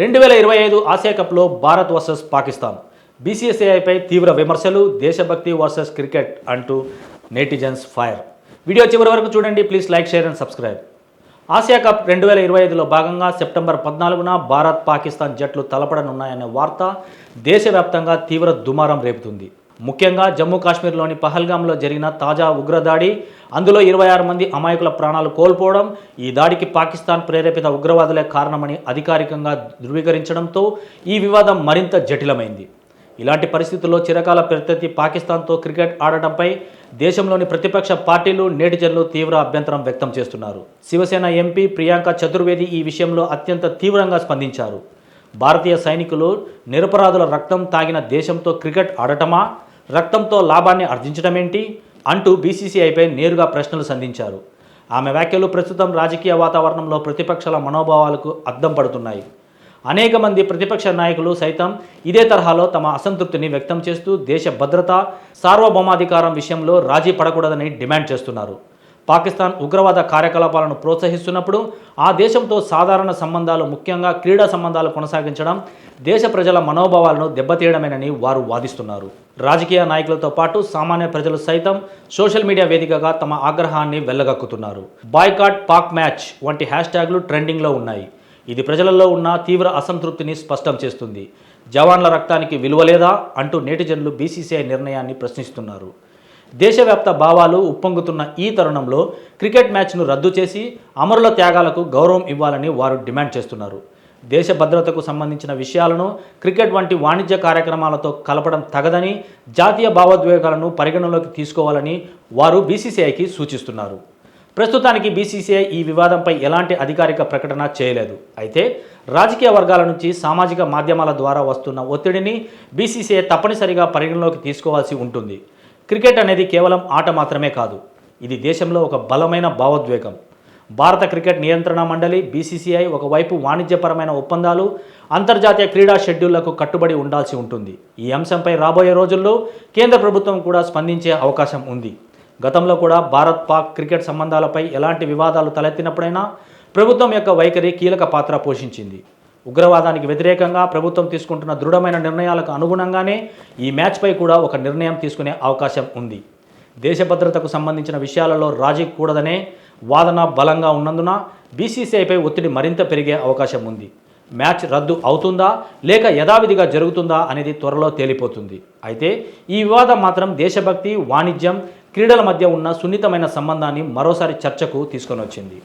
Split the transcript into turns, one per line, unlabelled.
రెండు వేల ఇరవై ఐదు ఆసియా కప్లో భారత్ వర్సెస్ పాకిస్తాన్. బీసీసీఐపై తీవ్ర విమర్శలు దేశభక్తి వర్సెస్ క్రికెట్ అంటూ నెటిజన్స్ ఫైర్. వీడియో చివరి వరకు చూడండి please like share and subscribe. Asia cup రెండు వేల ఇరవై ఐదులో భాగంగా సెప్టెంబర్ పద్నాలుగున భారత్ పాకిస్తాన్ జట్లు తలపడనున్నాయనే వార్త దేశవ్యాప్తంగా తీవ్ర దుమారం రేపుతుంది. ముఖ్యంగా జమ్మూ కాశ్మీర్లోని పహల్గామ్లో జరిగిన తాజా ఉగ్రదాడి అందులో ఇరవై ఆరు మంది అమాయకుల ప్రాణాలు కోల్పోవడం ఈ దాడికి పాకిస్తాన్ ప్రేరేపిత ఉగ్రవాదులే కారణమని అధికారికంగా ధృవీకరించడంతో ఈ వివాదం మరింత జటిలమైంది. ఇలాంటి పరిస్థితుల్లో చిరకాల ప్రత్యర్థి పాకిస్తాన్తో క్రికెట్ ఆడటంపై దేశంలోని ప్రతిపక్ష పార్టీలు నేటిజన్లు తీవ్ర అభ్యంతరం వ్యక్తం చేస్తున్నారు. శివసేన ఎంపీ ప్రియాంక చతుర్వేది ఈ విషయంలో అత్యంత తీవ్రంగా స్పందించారు. భారతీయ సైనికులు నిరపరాధుల రక్తం తాగిన దేశంతో క్రికెట్ ఆడటమా? రక్తంతో లాభాన్ని ఆర్జించడమేంటి అంటూ బీసీసీఐపై నేరుగా ప్రశ్నలు సంధించారు. ఆమె వ్యాఖ్యలు ప్రస్తుతం రాజకీయ వాతావరణంలో ప్రతిపక్షాల మనోభావాలకు అద్దం పడుతున్నాయి. అనేక మంది ప్రతిపక్ష నాయకులు సైతం ఇదే తరహాలో తమ అసంతృప్తిని వ్యక్తం చేస్తూ దేశ భద్రత సార్వభౌమాధికారం విషయంలో రాజీ పడకూడదని డిమాండ్ చేస్తున్నారు. పాకిస్తాన్ ఉగ్రవాద కార్యకలాపాలను ప్రోత్సహిస్తున్నప్పుడు ఆ దేశంతో సాధారణ సంబంధాలు ముఖ్యంగా క్రీడా సంబంధాలు కొనసాగించడం దేశ ప్రజల మనోభావాలను దెబ్బతీయడమేనని వారు వాదిస్తున్నారు. రాజకీయ నాయకులతో పాటు సామాన్య ప్రజలు సైతం సోషల్ మీడియా వేదికగా తమ ఆగ్రహాన్ని వెళ్ళగక్కుతున్నారు బాయ్కాట్ పాక్ మ్యాచ్ వంటి హ్యాష్ ట్యాగ్లు ట్రెండింగ్లో ఉన్నాయి. ఇది ప్రజలలో ఉన్న తీవ్ర అసంతృప్తిని స్పష్టం చేస్తుంది. జవాన్ల రక్తానికి విలువ లేదా అంటూ నేటిజన్లు బీసీసీఐ నిర్ణయాన్ని ప్రశ్నిస్తున్నారు. దేశవ్యాప్త భావాలు ఉప్పొంగుతున్న ఈ తరుణంలో క్రికెట్ మ్యాచ్ను రద్దు చేసి అమరుల త్యాగాలకు గౌరవం ఇవ్వాలని వారు డిమాండ్ చేస్తున్నారు. దేశ భద్రతకు సంబంధించిన విషయాలను క్రికెట్ వంటి వాణిజ్య కార్యక్రమాలతో కలపడం తగదని జాతీయ భావోద్వేగాలను పరిగణలోకి తీసుకోవాలని వారు బీసీసీఐకి సూచిస్తున్నారు. ప్రస్తుతానికి బీసీసీఐ ఈ వివాదంపై ఎలాంటి అధికారిక ప్రకటన చేయలేదు. అయితే రాజకీయ వర్గాల నుంచి సామాజిక మాధ్యమాల ద్వారా వస్తున్న ఒత్తిడిని బీసీసీఐ తప్పనిసరిగా పరిగణలోకి తీసుకోవాల్సి ఉంటుంది. క్రికెట్ అనేది కేవలం ఆట మాత్రమే కాదు. ఇది దేశంలో ఒక బలమైన భావోద్వేగం. భారత క్రికెట్ నియంత్రణ మండలి బీసీసీఐ ఒకవైపు వాణిజ్యపరమైన ఒప్పందాలు అంతర్జాతీయ క్రీడా షెడ్యూళ్ళకు కట్టుబడి ఉండాల్సి ఉంటుంది. ఈ అంశంపై రాబోయే రోజుల్లో కేంద్ర ప్రభుత్వం కూడా స్పందించే అవకాశం ఉంది. గతంలో కూడా భారత్ పాక్ క్రికెట్ సంబంధాలపై ఎలాంటి వివాదాలు తలెత్తినప్పుడైనా ప్రభుత్వం యొక్క వైఖరి కీలక పాత్ర పోషించింది. ఉగ్రవాదానికి వ్యతిరేకంగా ప్రభుత్వం తీసుకుంటున్న దృఢమైన నిర్ణయాలకు అనుగుణంగానే ఈ మ్యాచ్పై కూడా ఒక నిర్ణయం తీసుకునే అవకాశం ఉంది. దేశ భద్రతకు సంబంధించిన విషయాలలో రాజీ కూడదనే వాదన బలంగా ఉన్నందున బీసీసీఐపై ఒత్తిడి మరింత పెరిగే అవకాశం ఉంది. మ్యాచ్ రద్దు అవుతుందా? లేక యథావిధిగా జరుగుతుందా? అనేది త్వరలో తేలిపోతుంది. అయితే ఈ వివాదం మాత్రం దేశభక్తి వాణిజ్యం క్రీడల మధ్య ఉన్న సున్నితమైన సంబంధాన్ని మరోసారి చర్చకు తీసుకొని వచ్చింది